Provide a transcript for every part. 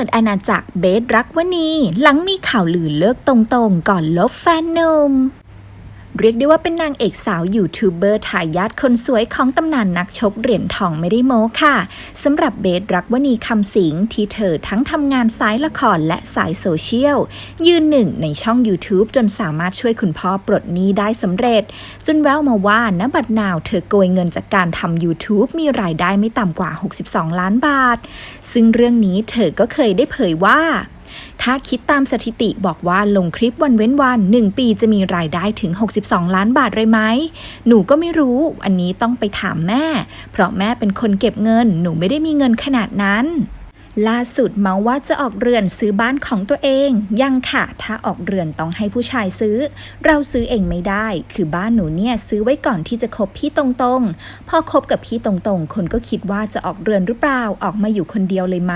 ปิดอาณาจักรเบสรักวณี หลังมีข่าวลือเลิกตรงๆ ก่อนลบแฟนนุ่ม เรียกได้ว่าเป็นนางเอกสาวยูทูบเบอร์ทายาทคนสวยของตำนานนักชกเหรียญทองไม่ได้โม้ค่ะสำหรับเบสรักวณีคำสิงที่เธอทั้งทำงานสายละครและสายโซเชียล ยืนหนึ่งในช่อง YouTube จนสามารถช่วยคุณพ่อปลดหนี้ได้สำเร็จ จนแววมาว่าณบัดนาวเธอโกยเงินจากการทำ YouTube มีรายได้ไม่ต่ำกว่า 62 ล้านบาท ซึ่งเรื่องนี้เธอก็เคยได้เผยว่า ถ้าคิดตามสถิติบอกว่าลงคลิปวันเว้นวัน 1 ปีจะมีรายได้ถึง 62 ล้านบาทเลยไหม หนูก็ไม่รู้ อันนี้ต้องไปถามแม่ เพราะแม่เป็นคนเก็บเงิน หนูไม่ได้มีเงินขนาดนั้น ล่าสุดเมาว่าจะออกเรือนซื้อบ้านของตัวเอง ยังค่ะ ถ้าออกเรือนต้องให้ผู้ชายซื้อ เราซื้อเองไม่ได้ คือบ้านหนูเนี่ยซื้อไว้ก่อนที่จะคบพี่ตรงๆ พอคบกับพี่ตรงๆ คนก็คิดว่าจะออกเรือนหรือเปล่า ออกมาอยู่คนเดียวเลยไหม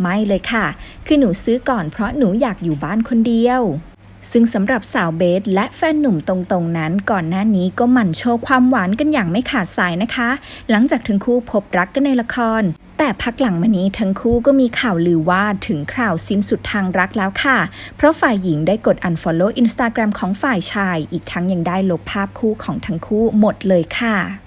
ไม่เลยค่ะ คือหนูซื้อก่อนเพราะหนูอยากอยู่บ้านคนเดียว ซึ่งสำหรับสาวเบสและแฟนหนุ่มตรงๆนั้น ก่อนหน้านี้ก็หมั่นโชว์ความหวานกันอย่างไม่ขาดสายนะคะ หลังจากทั้งคู่พบรักกันในละคร แต่พักหลังมานี้ทั้งคู่ก็มีข่าวลือว่าถึงข่าวสิ้นสุดทางรักแล้วค่ะ เพราะฝ่ายหญิงได้กด unfollow Instagram ของฝ่ายชาย อีกทั้งยังได้ลบภาพคู่ของทั้งคู่หมดเลยค่ะ